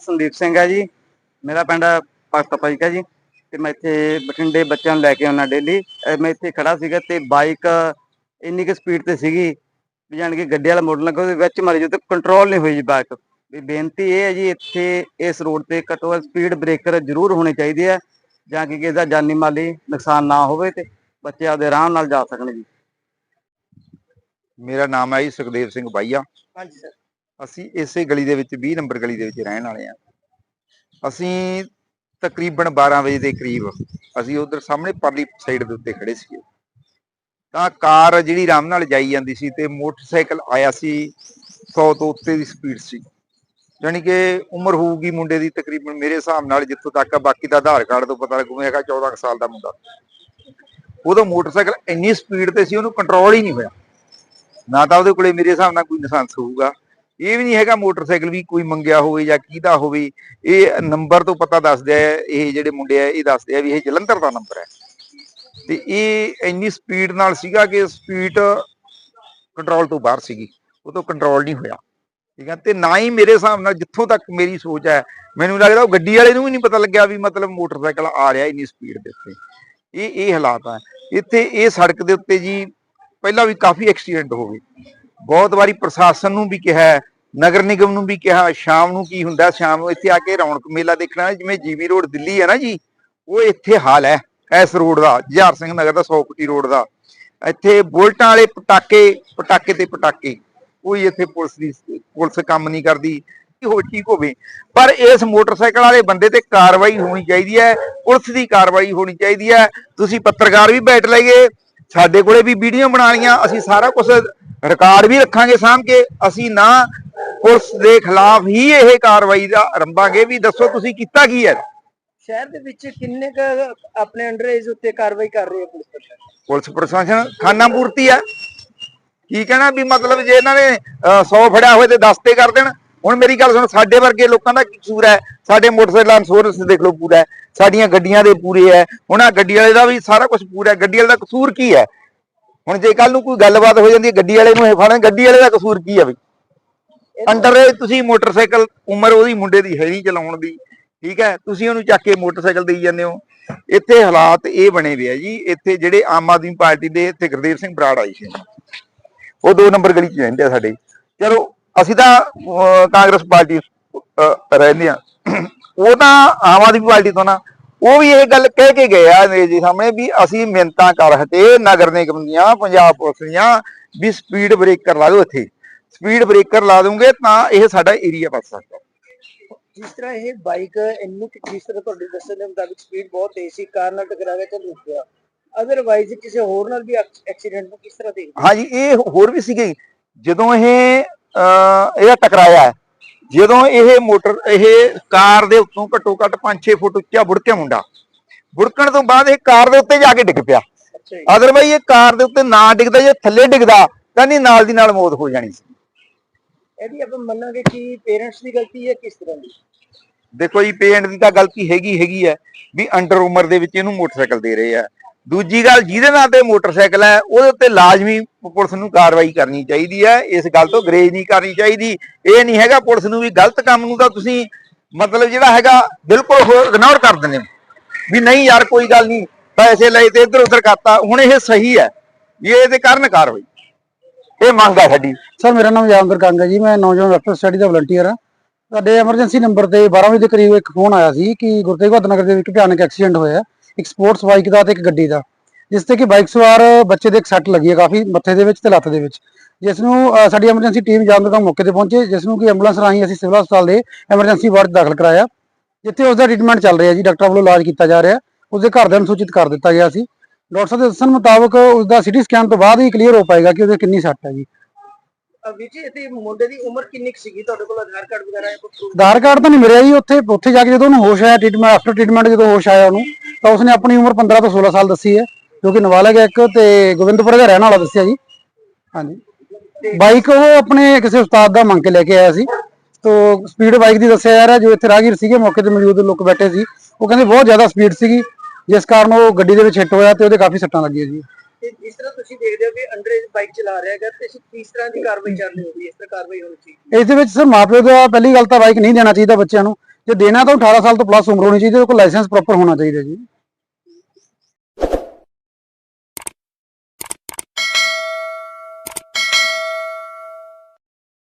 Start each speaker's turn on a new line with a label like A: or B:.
A: ਸੰਦੀਪ ਸਿੰਘ ਹੈ ਜੀ। ਮੇਰਾ ਪਿੰਡ ਭਗਤ ਭਾਈਕਾ ਜੀ। ਤੇ ਮੈਂ ਇੱਥੇ ਬਠਿੰਡੇ ਬੱਚਿਆਂ ਨੂੰ ਲੈ ਕੇ ਆਉਣਾ ਡੇਲੀ ਮੈਂ ਇੱਥੇ ਖੜਾ ਸੀਗਾ ਤੇ ਬਾਈਕ ਇੰਨੀ ਕੁ ਸਪੀਡ ਤੇ ਸੀਗੀ ਵੀ ਜਾਣ ਕੇ ਗੱਡੀ ਵਾਲਾ ਮੋੜਨ ਲੱਗਾ ਉਹਦੇ ਵਿੱਚ ਮਾਰੀ ਜੋ ਤੇ ਕੰਟਰੋਲ ਨਹੀਂ ਹੋਈ ਜੀ ਬਾਈਕ ਵੀ ਬੇਨਤੀ ਇਹ ਹੈ ਜੀ ਇੱਥੇ ਇਸ ਰੋਡ ਤੇ ਘੱਟੋ ਸਪੀਡ ਬ੍ਰੇਕਰ ਜ਼ਰੂਰ ਹੋਣੇ ਚਾਹੀਦੇ ਆ ਜਾਂ ਕਿ ਕਿਸੇ ਦਾ ਜਾਨੀ ਮਾਲੀ ਨੁਕਸਾਨ ਨਾ ਹੋਵੇ ਤੇ ਬੱਚੇ ਆਪਦੇ ਆਰਾਮ ਨਾਲ ਜਾ ਸਕਣ ਜੀ।
B: ਮੇਰਾ ਨਾਮ ਹੈ ਜੀ ਸੁਖਦੇਵ ਸਿੰਘ ਬਾਈਆ।
A: ਹਾਂਜੀ ਸਰ।
B: ਅਸੀਂ ਇਸੇ ਗਲੀ ਦੇ ਵਿੱਚ 20 ਨੰਬਰ ਗਲੀ ਦੇ ਵਿੱਚ ਰਹਿਣ ਵਾਲੇ ਆ ਅਸੀਂ ਤਕਰੀਬਨ 12 ਵਜੇ ਦੇ ਕਰੀਬ ਅਸੀਂ ਉਧਰ ਸਾਹਮਣੇ ਪਰਲੀ ਸਾਈਡ ਦੇ ਉੱਤੇ ਖੜੇ ਸੀ ਤਾਂ ਕਾਰ ਜਿਹੜੀ ਆਰਾਮ ਨਾਲ ਜਾਈ ਜਾਂਦੀ ਸੀ ਤੇ ਮੋਟਰਸਾਈਕਲ ਆਇਆ ਸੀ 100 ਤੋਂ ਉੱਤੇ ਦੀ ਸਪੀਡ ਸੀ। ਯਾਨੀ ਕਿ ਉਮਰ ਹੋਊਗੀ ਮੁੰਡੇ ਦੀ ਤਕਰੀਬਨ ਮੇਰੇ ਹਿਸਾਬ ਨਾਲ ਜਿੱਥੋਂ ਤੱਕ ਆ, ਬਾਕੀ ਦਾ ਆਧਾਰ ਕਾਰਡ ਤੋਂ ਪਤਾ ਲੱਗੂ ਹੈਗਾ 14 ਕੁ ਸਾਲ ਦਾ ਮੁੰਡਾ। ਉਹਦਾ ਮੋਟਰਸਾਈਕਲ ਇੰਨੀ ਸਪੀਡ ਤੇ ਸੀ ਉਹਨੂੰ ਕੰਟਰੋਲ ਹੀ ਨਹੀਂ ਹੋਇਆ। ਨਾ ਤਾਂ ਉਹਦੇ ਕੋਲੇ ਮੇਰੇ ਹਿਸਾਬ ਨਾਲ ਕੋਈ ਲਾਇਸੈਂਸ ਹੋਊਗਾ ਇਹ ਵੀ ਨਹੀਂ ਹੈਗਾ ਮੋਟਰਸਾਈਕਲ ਵੀ ਕੋਈ ਮੰਗਿਆ ਹੋਵੇ ਜਾਂ ਕਿਹਦਾ ਹੋਵੇ। ਇਹ ਨੰਬਰ ਤੋਂ ਪਤਾ ਦੱਸਦੇ ਆ, ਇਹ ਜਿਹੜੇ ਮੁੰਡੇ ਆ, ਇਹ ਦੱਸਦੇ ਆ ਵੀ ਇਹ ਜਲੰਧਰ ਦਾ ਨੰਬਰ ਹੈ। ਤੇ ਇਹ ਇੰਨੀ ਸਪੀਡ ਨਾਲ ਸੀਗਾ ਕਿ ਸਪੀਡ ਕੰਟਰੋਲ ਤੋਂ ਬਾਹਰ ਸੀਗੀ। ਉਹ ਤੋਂ ਕੰਟਰੋਲ ਨਹੀਂ ਹੋਇਆ। ਠੀਕ ਹੈ ਤੇ ਨਾ ਹੀ ਮੇਰੇ ਹਿਸਾਬ ਨਾਲ ਜਿੱਥੋਂ ਤੱਕ ਮੇਰੀ ਸੋਚ ਹੈ, ਮੈਨੂੰ ਲੱਗਦਾ ਉਹ ਗੱਡੀ ਵਾਲੇ ਨੂੰ ਵੀ ਨਹੀਂ ਪਤਾ ਲੱਗਿਆ ਵੀ ਮਤਲਬ ਮੋਟਰਸਾਈਕਲ ਆ ਰਿਹਾ ਇੰਨੀ ਸਪੀਡ ਦੇ ਉੱਤੇ। ਇਹ ਇਹ ਹਾਲਾਤ ਆ। ਇੱਥੇ ਇਹ ਸੜਕ ਦੇ ਉੱਤੇ ਜੀ ਪਹਿਲਾਂ ਵੀ ਕਾਫੀ ਐਕਸੀਡੈਂਟ ਹੋ ਗਏ। ਬਹੁਤ ਵਾਰੀ ਪ੍ਰਸ਼ਾਸਨ ਨੂੰ ਵੀ ਕਿਹਾ ਨਗਰ ਨਿਗਮ ਨੂੰ ਵੀ ਕਿਹਾ, ਸ਼ਾਮ ਨੂੰ ਕੀ ਹੁੰਦਾ, ਸ਼ਾਮ ਨੂੰ ਇੱਥੇ ਆ ਕੇ ਰੌਣਕ ਮੇਲਾ ਦੇਖਣਾ, ਜਿਵੇਂ ਜੀਵੀ ਰੋਡ ਦਿੱਲੀ ਹੈ ਨਾ ਜੀ, ਉਹ ਇੱਥੇ ਹਾਲ ਹੈ ਇਸ ਰੋਡ ਦਾ ਜਹਾਰ ਸਿੰਘ ਨਗਰ ਦਾ 100 ਫੁੱਟੀ ਰੋਡ ਦਾ। ਇੱਥੇ ਬੁਲਟਾਂ ਵਾਲੇ ਪਟਾਕੇ ਪਟਾਕੇ ਤੇ ਪਟਾਕੇ, ਕੋਈ ਇੱਥੇ ਪੁਲਿਸ ਦੀ, ਪੁਲਿਸ ਕੰਮ ਨਹੀਂ ਕਰਦੀ, ਕੀ ਹੋ ਠੀਕ ਹੋਵੇ। ਪਰ ਇਸ ਮੋਟਰਸਾਈਕਲ ਵਾਲੇ ਬੰਦੇ ਤੇ ਕਾਰਵਾਈ ਹੋਣੀ ਚਾਹੀਦੀ ਹੈ, ਪੁਲਿਸ ਦੀ ਕਾਰਵਾਈ ਹੋਣੀ ਚਾਹੀਦੀ ਹੈ। ਤੁਸੀਂ ਪੱਤਰਕਾਰ ਵੀ ਬੈਠ ਲਈਏ, ਸਾਡੇ ਕੋਲੇ ਵੀ ਵੀਡੀਓ ਬਣਾ ਲਈਆਂ, ਅਸੀਂ ਸਾਰਾ ਕੁਝ ਰਿਕਾਰਡ ਵੀ ਰੱਖਾਂਗੇ ਸਾਂਭ ਕੇ ਅਸੀਂ ਨਾ ਪੁਲਿਸ ਦੇ ਖਿਲਾਫ ਹੀ ਇਹ ਕਾਰਵਾਈ ਦਾ ਆਰੰਭਾਂਗੇ ਵੀ ਦੱਸੋ ਤੁਸੀਂ ਕੀਤਾ ਕੀ ਹੈ?
C: ਸ਼ਹਿਰ ਦੇ ਵਿੱਚ ਕਿੰਨੇ ਕ ਆਪਣੇ ਅੰਡਰ ਏਜ ਉੱਤੇ ਕਾਰਵਾਈ ਕਰ ਰਹੀ ਹੈ ਪੁਲਿਸ ਪ੍ਰਸ਼ਾਸਨ?
B: ਪੁਲਿਸ ਪ੍ਰਸ਼ਾਸਨ ਖਾਨਾ ਪੂਰਤੀ ਹੈ। ਕੀ ਕਹਿਣਾ ਵੀ ਮਤਲਬ ਜੇ ਇਹਨਾਂ ਨੇ 100 ਫੜਿਆ ਹੋਏ ਤੇ 10 ਤੇ ਕਰ ਦੇਣ। ਹੁਣ ਮੇਰੀ ਗੱਲ ਸੁਣ ਸਾਡੇ ਵਰਗੇ ਲੋਕਾਂ ਦਾ ਕਸੂਰ ਹੈ? ਸਾਡੇ ਮੋਟਰਸਾਈਕਲਾਂ ਇੰਸ਼ੋਰੈਂਸ ਦੇਖ ਲਓ ਪੂਰਾ। ਸਾਡੀਆਂ ਗੱਡੀਆਂ ਦੇ ਪੂਰੇ ਹੈ। ਹੁਣ ਆਹ ਗੱਡੀ ਵਾਲੇ ਦਾ ਵੀ ਸਾਰਾ ਕੁਝ ਪੂਰਾ ਹੈ। ਗੱਡੀ ਵਾਲੇ ਦਾ ਕਸੂਰ ਕੀ ਹੈ? ਹੁਣ ਜੇ ਕੱਲ ਨੂੰ ਕੋਈ ਗੱਲਬਾਤ ਹੋ ਜਾਂਦੀ ਹੈ ਗੱਡੀ ਵਾਲੇ ਨੂੰ ਇਹ ਫੜਨ ਗੱਡੀ ਵਾਲੇ ਦਾ ਕਸੂਰ ਕੀ ਹੈ ਵੀ ਅੰਡਰ ਤੁਸੀਂ ਮੋਟਰਸਾਈਕਲ ਉਮਰ ਉਹਦੀ ਮੁੰਡੇ ਦੀ ਹੈ ਨਹੀਂ ਚਲਾਉਣ ਦੀ ਠੀਕ ਹੈ? ਤੁਸੀਂ ਉਹਨੂੰ ਚੱਕ ਕੇ ਮੋਟਰਸਾਈਕਲ ਦੇਈ ਜਾਂਦੇ ਹੋ। ਇੱਥੇ ਹਾਲਾਤ ਇਹ ਬਣੇ ਹੋਏ ਆ ਜੀ ਇੱਥੇ ਜਿਹੜੇ ਆਮ ਆਦਮੀ ਪਾਰਟੀ ਦੇ ਇੱਥੇ ਗੁਰਦੇਵ ਸਿੰਘ ਬਰਾੜ ਆਈ ਸੀ। ਉਹ ਦੋ ਨੰਬਰ ਗਲੀ 'ਚ ਰਹਿੰਦੇ ਆ ਸਾਡੇ। ਚਲੋ ਅਸੀਂ ਤਾਂ ਕਾਂਗਰਸ ਪਾਰਟੀ ਰਹਿੰਦੇ ਆ। ਉਹ ਤਾਂ ਆਮ ਆਦਮੀ ਪਾਰਟੀ ਤੋਂ ਨਾ ਉਹ ਵੀ ਇਹ ਗੱਲ ਕਹਿ ਕੇ ਗਏ ਆ ਮੇਰੇ ਜੀ ਸਾਹਮਣੇ ਵੀ ਅਸੀਂ ਮਿਹਨਤਾਂ ਕਰ ਹਟੇ ਨਗਰ ਨਿਗਮ ਦੀਆਂ ਪੰਜਾਬ ਪੁਲਿਸ ਦੀਆਂ ਵੀ ਸਪੀਡ ਬ੍ਰੇਕਰ ਲਾ ਦਿਓ ਇੱਥੇ। ਸਪੀਡ ਬ੍ਰੇਕਰ ਲਾ ਦੂੰਗੇ ਤਾਂ ਇਹ ਸਾਡਾ ਏਰੀਆ ਬਚ ਸਕਦਾ।
C: ਜਿਸ ਤਰ੍ਹਾਂ ਇਹ ਬਾਈਕ ਇਹਨੂੰ ਕਿ- ਜਿਸ ਤਰ੍ਹਾਂ ਤੁਹਾਡੇ ਦੱਸਣ ਦੇ ਮੁਤਾਬਿਕ ਸਪੀਡ ਬਹੁਤ ਤੇਜ਼ ਸੀ ਕਾਰ ਨਾਲ ਟਕਰਾ ਤੇ ਰੁਕ ਗਿਆ। ਅਦਰਵਾਈਜ਼ ਕਿਸੇ ਹੋਰ ਨਾਲ ਵੀ ਐਕਸੀਡੈਂਟ ਨੂੰ ਕਿਸ ਤਰ੍ਹਾਂ ਦੇਖਦੇ?
B: ਹਾਂਜੀ ਇਹ ਹੋਰ ਵੀ ਸੀਗੇ ਜਦੋਂ ਇਹ ਇਹਦਾ ਟਕਰਾਇਆ ਜਦੋਂ ਇਹ ਮੋਟਰ ਇਹ ਕਾਰ ਦੇ ਉੱਤੋਂ ਘੱਟੋ ਘੱਟ 5-6 ਫੁੱਟ ਉੱਚਾ ਬੁੜਕਿਆ ਮੁੰਡਾ। ਬੁੜਕਣ ਤੋਂ ਬਾਅਦ ਇਹ ਕਾਰ ਦੇ ਉੱਤੇ ਜਾ ਕੇ ਡਿੱਗ ਪਿਆ। ਅਦਰਵਾਈਜ਼ ਇਹ ਕਾਰ ਦੇ ਉੱਤੇ ਨਾ ਡਿੱਗਦਾ ਜੇ ਥੱਲੇ ਡਿੱਗਦਾ ਤਾਂ ਨਹੀਂ ਨਾਲ ਦੀ ਨਾਲ ਮੌਤ ਹੋ ਜਾਣੀ ਸੀ।
C: ਇਹਦੀ ਆਪਾਂ ਮੰਨਾਂਗੇ ਕਿ ਪੇਰੈਂਟਸ ਦੀ ਗਲਤੀ ਹੈ ਕਿਸ ਤਰ੍ਹਾਂ ਦੀ?
B: ਦੇਖੋ ਜੀ ਪੇਰੈਂਟ ਦੀ ਤਾਂ ਗਲਤੀ ਹੈਗੀ ਹੈਗੀ ਹੈ ਵੀ ਅੰਡਰ ਉਮਰ ਦੇ ਵਿੱਚ ਇਹਨੂੰ ਮੋਟਰਸਾਈਕਲ ਦੇ ਰਹੇ ਆ। ਦੂਜੀ ਗੱਲ ਜਿਹਦੇ ਨਾਂ ਤੇ ਮੋਟਰਸਾਈਕਲ ਹੈ, ਉਹਦੇ ਉੱਤੇ ਲਾਜ਼ਮੀ ਪੁਲਿਸ ਨੂੰ ਕਾਰਵਾਈ ਕਰਨੀ ਚਾਹੀਦੀ ਹੈ। ਇਸ ਗੱਲ ਤੋਂ ਗਰੇਜ ਨਹੀਂ ਕਰਨੀ ਚਾਹੀਦੀ। ਇਹ ਨਹੀਂ ਹੈਗਾ ਪੁਲਿਸ ਨੂੰ ਵੀ ਗਲਤ ਕੰਮ ਨੂੰ ਤਾਂ ਤੁਸੀਂ ਮਤਲਬ ਜਿਹੜਾ ਹੈਗਾ ਬਿਲਕੁਲ ਇਗਨੋਰ ਕਰ ਦਿੰਦੇ ਵੀ ਨਹੀਂ ਯਾਰ, ਕੋਈ ਗੱਲ ਨਹੀਂ, ਪੈਸੇ ਲਏ ਤੇ ਇੱਧਰ ਉੱਧਰ ਕਰਤਾ, ਹੁਣ ਇਹ ਸਹੀ ਹੈ ਵੀ ਇਹਦੇ ਕਾਰਨ ਕਾਰਵਾਈ। ਇਹ ਮੰਗ ਆ ਸਾਡੀ।
D: ਸਰ, ਮੇਰਾ ਨਾਮ ਜਾਮਦਰ ਕੰਗ ਹੈ ਜੀ, ਮੈਂ ਨੌਜਵਾਨ ਵੈਲਫੇਅਰ ਸਟੱਡੀ ਦਾ ਵਲੰਟੀਅਰ ਹਾਂ। ਸਾਡੇ ਐਮਰਜੈਂਸੀ ਨੰਬਰ ਤੇ 12 ਵਜੇ ਦੇ ਕਰੀਬ ਇੱਕ ਫੋਨ ਆਇਆ ਸੀ ਕਿ ਗੁਰੂ ਤੇਗ ਬਹਾਦਰ ਨਗਰ ਦੇ ਵਿੱਚ ਭਿਆਨਕ ਐਕਸੀਡੈਂਟ ਹੋਇਆ। ਇੱਕ ਸਪੋਰਟਸ ਬਾਈਕ ਦਾ ਤੇ ਇੱਕ ਗੱਡੀ ਦਾ ਜਿਸ ਤੇ ਕਿ ਬਾਈਕ ਸਵਾਰ ਬੱਚੇ ਦੇ ਇੱਕ ਸੱਟ ਲੱਗੀ ਹੈ ਕਾਫੀ ਮੱਥੇ ਦੇ ਵਿੱਚ ਤੇ ਲੱਤ ਦੇ ਵਿੱਚ। ਜਿਸ ਨੂੰ ਸਾਡੀ ਐਮਰਜੈਂਸੀ ਟੀਮ ਜਾਮਦਰ ਦਾ ਮੌਕੇ ਤੇ ਪਹੁੰਚੇ ਜਿਸ ਨੂੰ ਕਿ ਐਂਬੂਲੈਂਸ ਰਾਹੀਂ ਅਸੀਂ ਸਿਵਲ ਹਸਪਤਾਲ ਦੇ ਐਮਰਜੈਂਸੀ ਵਾਰਡ ਦਾਖਲ ਕਰਾਇਆ ਜਿੱਥੇ ਉਸ ਦਾ ਟ੍ਰੀਟਮੈਂਟ ਚੱਲ ਰਿਹਾ ਜੀ ਡਾਕਟਰ ਵੱਲੋਂ ਇਲਾਜ ਕੀਤਾ ਜਾ ਰਿਹਾ ਉਸ ਦੇ ਘਰਦਿਆਂ ਨੂੰ ਸੂਚਿਤ ਕਰ ਦਿੱਤਾ ਗਿਆ ਸੀ। ਡਾਕਟਰ ਸਾਹਿਬ ਦੇ ਦੱਸਣ ਮੁਤਾਬਕ ਉਸ ਦਾ ਸਿਟੀ ਸਕੈਨ ਤੋਂ ਬਾਅਦ ਹੀ ਕਲੀਅਰ ਹੋ ਪਾਏਗਾ ਕਿ ਉਹਦੇ ਕਿੰਨੀ ਸੱਟ ਹੈ ਜੀ।
C: ਵੀਰ ਜੀ ਇਹਦੀ ਮੁੰਡੇ ਦੀ ਉਮਰ ਕਿੰਨੀ ਕੁ ਸੀਗੀ? ਤੁਹਾਡੇ ਕੋਲ ਆਧਾਰ ਕਾਰਡ ਵਗੈਰਾ ਹੈ?
D: ਆਧਾਰ ਕਾਰਡ ਤਾਂ ਨਹੀਂ ਮਿਲਿਆ ਜੀ ਉੱਥੇ ਉੱਥੇ ਜਾ ਕੇ ਜਦੋਂ ਉਹਨੂੰ ਹੋਸ਼ ਆਇਆ ਟ੍ਰੀਟਮੈਂਟ ਆਫਟਰ ਟ੍ਰੀਟਮੈਂਟ ਜਦੋਂ ਹੋਸ਼ ਆਇਆ ਉਹਨੂੰ ਤਾਂ ਉਸਨੇ ਆਪਣੀ ਉਮਰ 15 ਤੋਂ 16 ਸਾਲ ਦੱਸੀ ਹੈ ਜੋ ਕਿ ਨਾਬਾਲਗ ਹੈ ਇੱਕ ਤੇ ਗੋਬਿੰਦਪੁਰ ਦਾ ਰਹਿਣ ਵਾਲਾ ਦੱਸਿਆ ਜੀ। ਹਾਂਜੀ। ਬਾਈਕ ਉਹ ਆਪਣੇ ਕਿਸੇ ਉਸਤਾਦ ਦਾ ਮੰਗ ਕੇ ਲੈ ਕੇ ਆਇਆ ਸੀ। ਤੋ ਸਪੀਡ ਬਾਈਕ ਦੀ ਦੱਸਿਆ ਜਾ ਰਿਹਾ ਜੋ ਇੱਥੇ ਰਾਹਗੀਰ ਸੀਗੇ ਮੌਕੇ ਤੇ ਮੌਜੂਦ ਲੋਕ ਬੈਠੇ ਸੀ। ਉਹ ਕਹਿੰਦੇ ਬਹੁਤ ਜ਼ਿਆਦਾ ਸਪੀਡ ਸੀਗੀ ਜਿਸ ਕਾਰਨ ਉਹ ਗੱਡੀ ਦੇ ਵਿੱਚ ਹਿੱਟ ਹੋਇਆ ਤੇ ਉਹਦੇ ਕਾਫੀ ਸੱਟਾਂ ਲੱਗੀਆਂ ਜੀ।
C: ਜਿਸ ਤਰ੍ਹਾਂ ਤੁਸੀਂ ਦੇਖਦੇ ਹੋ ਕਿ ਅੰਡਰ ਏਜ ਬਾਈਕ ਚਲਾ ਰਿਹਾ ਹੈਗਾ ਤੇ ਕਿਸ ਤਰ੍ਹਾਂ ਦੀ ਕਾਰਵਾਈ ਰਹੀ ਹੋਵੇ ਇਸ ਤਰ੍ਹਾਂ ਕਾਰਵਾਈ ਹੋਣੀ ਚਾਹੀਦੀ
D: ਇਸ ਦੇ ਵਿੱਚ ਸਰ ਮਾਪਿਓ ਦਾ ਪਹਿਲੀ ਗੱਲ ਤਾਂ ਬਾਈਕ ਨਹੀਂ ਦੇਣਾ ਚਾਹੀਦਾ ਬੱਚਿਆਂ ਨੂੰ। ਜੇ ਦੇਣਾ ਤਾਂ 18 ਸਾਲ ਤੋਂ ਪਲੱਸ ਉਮਰ ਹੋਣੀ ਚਾਹੀਦੀ ਉਹਦੇ ਕੋਲ ਲਾਇਸੈਂਸ ਪ੍ਰੋਪਰ ਹੋਣਾ ਚਾਹੀਦਾ ਜੀ।